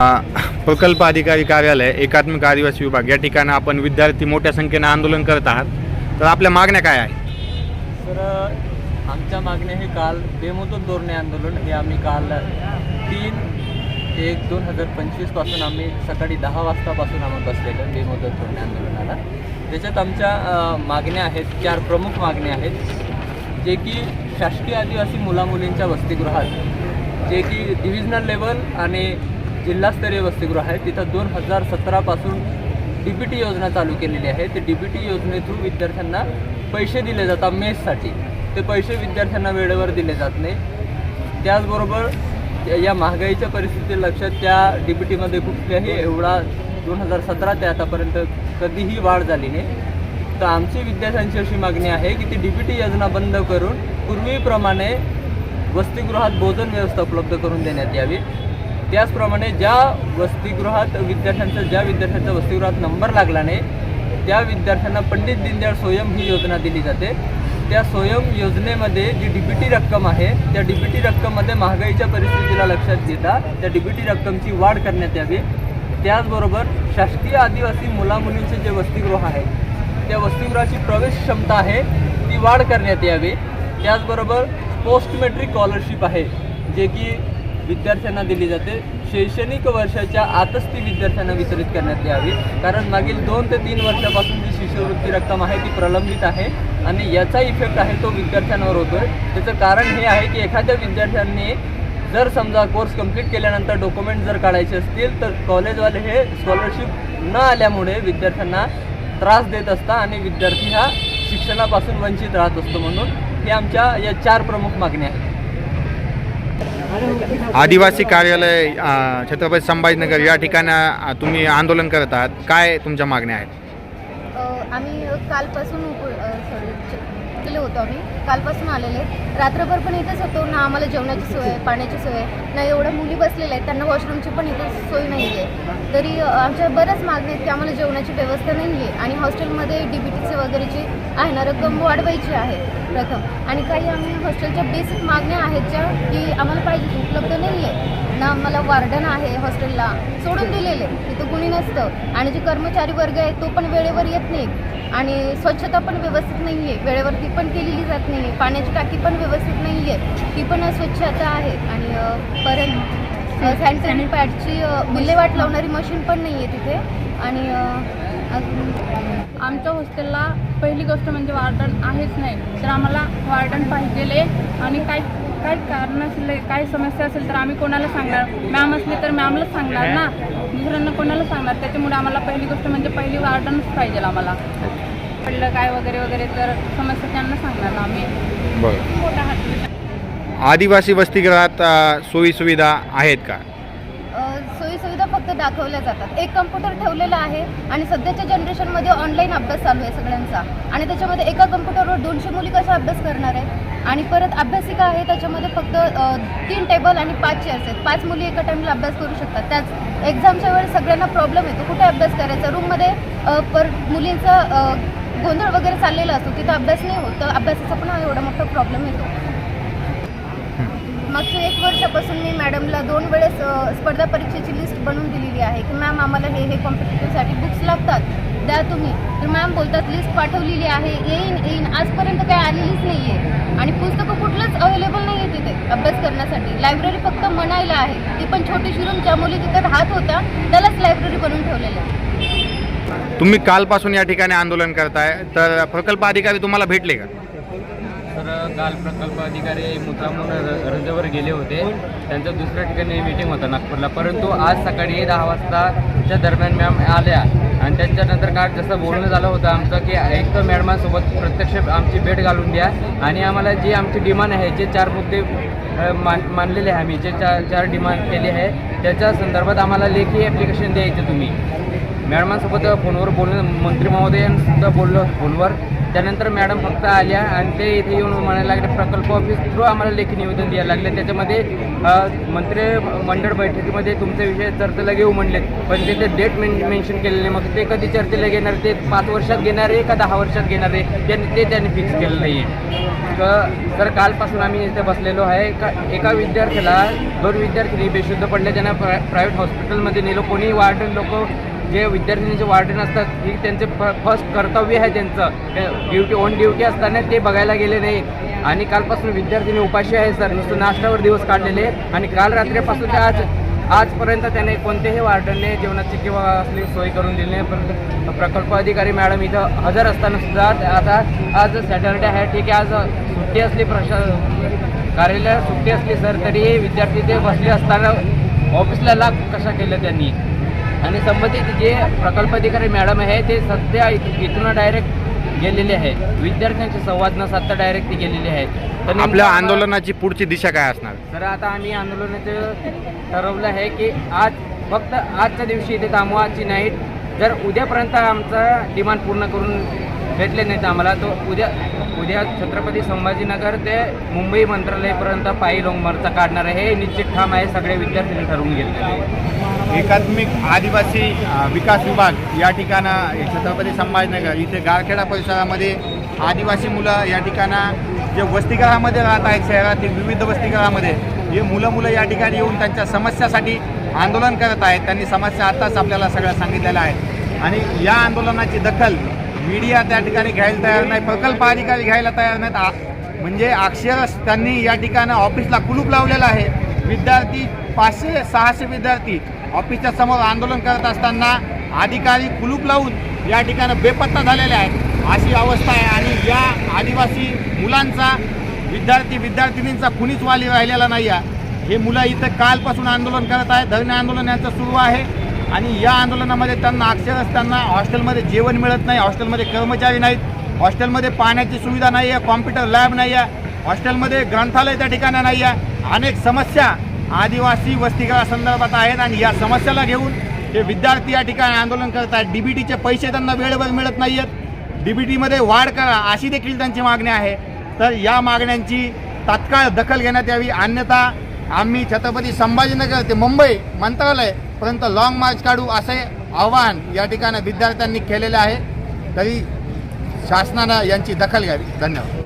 प्रकल्प अधिकारी कार्यालय एकात्मिक आदिवासी विभाग या ठिकाणी आपण विद्यार्थी मोठ्या संख्येनं आंदोलन करत आहात. तर आपल्या मागण्या काय आहेत? तर आमच्या मागण्या हे काल बेमुदत धोरणे आंदोलन हे आम्ही काल तीन एक दोन हजार पंचवीसपासून आम्ही सकाळी दहा वाजतापासून आम्ही बसलेलो बेमुदत धोरणे आंदोलनाला. त्याच्यात आमच्या मागण्या आहेत चार प्रमुख मागण्या आहेत. जे की शासकीय आदिवासी मुलामुलींच्या वसतिगृहात जे की डिव्हिजनल लेवल आणि जिल्हास्तरीय वसतिगृह आहे. तिथं दोन हजार सतरापासून डी बी टी योजना चालू केलेली आहे. ते डी बी टी योजने थ्रू विद्यार्थ्यांना पैसे दिले जातात मेससाठी ते पैसे विद्यार्थ्यांना वेळेवर दिले जात नाही. त्याचबरोबर या- या महागाईच्या परिस्थिती लक्षात त्या डी बी टीमध्ये कुठल्याही एवढा दोन हजार सतरा ते आतापर्यंत कधीही वाढ झाली नाही. तर आमची विद्यार्थ्यांची अशी मागणी आहे की ती डी बी टी योजना बंद करून पूर्वीप्रमाणे वसतिगृहात भोजन व्यवस्था उपलब्ध करून देण्यात यावी. त्याचप्रमाणे ज्या वसतिगृहात विद्यार्थ्यांचा ज्या विद्यार्थ्यांचा वसतिगृहात नंबर लागला नाही त्या विद्यार्थ्यांना पंडित दीनदयाळ स्वयं ही योजना दिली जाते. त्या स्वयं योजनेमध्ये जी डी पी टी रक्कम आहे त्या डी पी टी रक्कममध्ये महागाईच्या परिस्थितीला लक्षात घेता त्या डी पी टी रक्कमची वाढ करण्यात यावी. त्याचबरोबर शासकीय आदिवासी मुलामुलींचे जे वसतिगृह आहे त्या वसतिगृहाची प्रवेश क्षमता आहे ती वाढ करण्यात यावी. त्याचबरोबर पोस्ट मेट्रिक स्कॉलरशिप आहे जे की विद्यार्थ्यांना दिली जाते. शैक्षणिक वर्षाच्या आतच ती विद्यार्थ्यांना वितरित करण्यात यावी. कारण मागील दोन ते तीन वर्षापासून जी शिष्यवृत्ती रक्कम आहे ती प्रलंबित आहे आणि याचा इफेक्ट आहे तो विद्यार्थ्यांवर होतोय. त्याचं कारण हे आहे की एखाद्या विद्यार्थ्यांनी जर समजा कोर्स कंप्लीट केल्यानंतर डॉक्युमेंट जर काढायचे असतील तर कॉलेजवाले हे स्कॉलरशिप न आल्यामुळे विद्यार्थ्यांना त्रास देत असता आणि विद्यार्थी हा शिक्षणापासून वंचित राहत असतो म्हणून हे आमच्या या चार प्रमुख मागण्या आहेत. आदिवासी कार्यालय छत्रपती संभाजीनगर या ठिकाणी तुम्ही आंदोलन करत आहात. काय तुमच्या मागण्या आहेत? आम्ही कालपासून सॉरी केले होतो आम्ही. कालपासून आलेले रात्रभर पण इथेच होतो. ना आम्हाला जेवणाची सोय आहे, पाण्याची सोय. आहे ना एवढ्या मुली बसलेल्या आहेत. त्यांना वॉशरूमची पण इथे सोय नाही आहे तरी आमच्या बऱ्याच मागण्या आहेत की आम्हाला जेवणाची व्यवस्था नाही आहे आणि हॉस्टेलमध्ये डी बी टीचे वगैरेची आहे ना रक्कम वाढवायची आहे प्रथम. आणि काही आम्ही हॉस्टेलच्या बेसिक मागण्या आहेत ज्या की आम्हाला पाहिजे उपलब्ध नाही आहे ना आम्हाला वार्डन आहे हॉस्टेलला सोडून दिलेले. तिथं कुणी नसतं. आणि जे कर्मचारी वर्ग आहे तो पण वेळेवर येत नाही. आणि स्वच्छता पण व्यवस्थित नाही आहे वेळेवर ती पण केलेली जात नाही आहे पाण्याची टाकी पण व्यवस्थित नाही आहे ती पण अस्वच्छता आहे. आणि परत सॅनिटरी पॅडची विल्हेवाट लावणारी मशीन पण नाही आहे तिथे. आणि आमच्या हॉस्टेलला पहिली गोष्ट म्हणजे वार्डन आहेच नाही. तर आम्हाला वार्डन पाहिजे आणि काय काय कारण असेल काय समस्या असेल तर आम्ही कोणाला सांगणार? मॅम असली तर मॅमलाच सांगणार ना? दुसऱ्यांना कोणाला सांगणार? त्याच्यामुळे आम्हाला पहिली गोष्ट म्हणजे पहिली वार्डनच पाहिजे आम्हाला. पडलं काय वगैरे वगैरे तर समस्या त्यांना सांगणार ना आम्ही. मोठा हात. आदिवासी वसतिगृहात अ, सोयीसुविधा आहेत का? सोयी सुविधा फक्त दाखवल्या जातात. एक कम्प्युटर ठेवलेला आहे आणि सध्याच्या जनरेशनमध्ये ऑनलाईन अभ्यास चालू आहे सगळ्यांचा. आणि त्याच्यामध्ये एका कम्प्युटरवर दोनशे मुली कशा अभ्यास करणार आहे आणि परत अभ्यासिका आहे त्याच्यामध्ये फक्त तीन टेबल आणि पाच चेअर्स आहेत. पाच मुली एका टाईमला अभ्यास करू शकतात. त्याच एक्झामच्या वेळेस सगळ्यांना प्रॉब्लेम येतो कुठे अभ्यास करायचा? रूममध्ये पर मुलींचा गोंधळ वगैरे चाललेला असतो तिथं अभ्यास नाही होत. तर अभ्यासाचा पण हा एवढा मोठा प्रॉब्लेम येतो. मागच्या एक वर्षापासून मी मॅडमला दोन वेळेस स्पर्धा परीक्षेची लिस्ट बनवून दिलेली आहे की मॅम आम्हाला हे हे कॉम्पिटिटिव्हसाठी बुक्स लागतात द्या तुम्ही. तर मॅम बोलतात लिस्ट पाठवलेली आहे येईन येईन आजपर्यंत काय आलेलीच नाही आहे आणि पुस्तकं कुठलंच अवेलेबल नाही आहे तिथे अभ्यास करण्यासाठी. लायब्ररी फक्त म्हणायला आहे. ती पण छोटीशी रूम ज्या मुली तिथे राहत होत्या त्यालाच लायब्ररी बनवून ठेवलेलं आहे. तुम्ही कालपासून या ठिकाणी आंदोलन करताय तर प्रकल्प अधिकारी तुम्हाला भेटले का? तर काल प्रकल्प अधिकारी मुद्दामून र- रजेवर गेले होते. त्यांचं दुसऱ्या ठिकाणी मीटिंग होता नागपूरला. परंतु आज सकाळी दहा वाजताच्या दरम्यान मॅम आल्या. आणि त्यांच्यानंतर काल जसं बोलणं झालं होतं आमचं की एक तर मॅडमांसोबत प्रत्यक्ष आमची भेट घालून द्या. आणि आम्हाला जी आमची डिमांड आहे जे चार मुद्दे मान मानलेले आहे आम्ही जे चार चार डिमांड केले आहे त्याच्या संदर्भात आम्हाला लेखी ॲप्लिकेशन द्यायचे तुम्ही. मॅडमांसोबत फोनवर बोलणं मंत्री महोदयांसुद्धा बोललो फोनवर. त्यानंतर मॅडम फक्त आल्या आणि ते इथे येऊन म्हणायला लागले प्रकल्प ऑफिस थ्रू आम्हाला लेखी निवेदन द्यायला लागले. त्याच्यामध्ये मंत्री मंडळ बैठकीमध्ये तुमचे विषय चर्चेला घेऊ म्हणले पण तिथे डेट मेन मेन्शन केलेले मग ते कधी चर्चेला घेणार? ते पाच वर्षात घेणार आहे का दहा वर्षात घेणार आहे? त्यांनी ते त्यांनी फिक्स केलं नाही आहे तर कालपासून आम्ही इथे बसलेलो आहे का एका विद्यार्थ्याला दोन विद्यार्थी बेशुद्ध पडले त्यांना प्रायव्हेट हॉस्पिटलमध्ये नेलो कोणी वार्डन लोक जे विद्यार्थिनीचे वार्डन असतात ही त्यांचे फर्स्ट कर्तव्य आहे त्यांचं. ड्युटी ऑन ड्युटी असताना ते बघायला गेले नाही. आणि कालपासून विद्यार्थिनी उपाशी आहे सर नुसतं नाश्त्यावर दिवस काढलेले. आणि काल रात्रीपासून ते आज आजपर्यंत त्याने कोणतेही वार्डनने जेवणाची किंवा असली सोय करून दिली नाही. पण प्रकल्प अधिकारी मॅडम इथं हजर असताना सुद्धा आता आज सॅटर्डे आहे. ठीक आहे आज सुट्टी असली प्रशा कार्यालयात सुट्टी असली सर तरी विद्यार्थी ते बसले असताना ऑफिसला लाग कशा केलं त्यांनी? आणि संबंधित जे प्रकल्प अधिकारी मॅडम आहे ते सध्या इथ- इथून डायरेक्ट गेलेले आहे. विद्यार्थ्यांशी संवाद न साधता डायरेक्ट ते गेलेले आहेत. तर आपल्या आंदोलनाची पुढची दिशा काय असणार? तर आता आम्ही आंदोलनाचं ठरवलं आहे की आज फक्त आजच्या दिवशी इथे थांबू आजची नाईट जर उद्यापर्यंत आमचा डिमांड पूर्ण करून भेटले नाही तर आम्हाला तो उद्या उद्या छत्रपती संभाजीनगर ते मुंबई मंत्रालयापर्यंत पायी लोंगमार्चा काढणार आहे. हे निश्चित ठाम आहे. सगळे विद्यार्थ्यांनी ठरवून घेतलेले एकात्मिक आदिवासी विकास विभाग या ठिकाणं छत्रपती संभाजीनगर इथे गारखेडा परिसरामध्ये आदिवासी मुलं या ठिकाणं जे वसतिगृहामध्ये राहत आहेत शहरातील विविध वसतिगृहामध्ये हे मुलं मुलं या ठिकाणी येऊन त्यांच्या समस्यासाठी आंदोलन करत आहेत. त्यांनी समस्या आत्ताच आपल्याला सगळ्या सांगितलेल्या आहेत. आणि या आंदोलनाची दखल मीडिया त्या ठिकाणी घ्यायला तयार नाही प्रकल्प अधिकारी घ्यायला तयार नाहीत. म्हणजे अक्षरश त्यांनी या ठिकाणं ऑफिसला कुलूप लावलेला आहे. विद्यार्थी पाचशे सहाशे विद्यार्थी ऑफिसच्या समोर आंदोलन करत असताना अधिकारी कुलूप लावून या ठिकाणं बेपत्ता झालेले आहेत. अशी अवस्था आहे आणि या आदिवासी मुलांचा विद्यार्थी विद्यार्थिनींचा कुणीच वाली राहिलेला नाही आहे हे मुलं इथं कालपासून आंदोलन करत आहे धरणे आंदोलन यांचं सुरू आहे. आणि या आंदोलनामध्ये त्यांना अक्षरच त्यांना हॉस्टेलमध्ये जेवण मिळत नाही हॉस्टेलमध्ये कर्मचारी नाहीत हॉस्टेलमध्ये पाण्याची सुविधा नाही आहे कॉम्प्युटर लॅब नाही आहे हॉस्टेलमध्ये ग्रंथालय त्या ठिकाणी नाही आहे अनेक समस्या आदिवासी वसतिगृहासंदर्भात आहेत आणि या समस्याला घेऊन हे विद्यार्थी या ठिकाणी आंदोलन करत आहेत. डी बी टीचे पैसे त्यांना वेळेवर मिळत नाही आहेत डी बी टीमध्ये वाढ करा अशी देखील त्यांची मागणी आहे. तर या मागण्यांची तात्काळ दखल घेण्यात यावी अन्यथा आम्ही छत्रपती संभाजीनगर ते मुंबई मंत्रालयपर्यंत लॉंग मार्च काढू असे आव्हान या ठिकाणी विद्यार्थ्यांनी केलेले आहे. तरी शासनानं यांची दखल घ्यावी. धन्यवाद.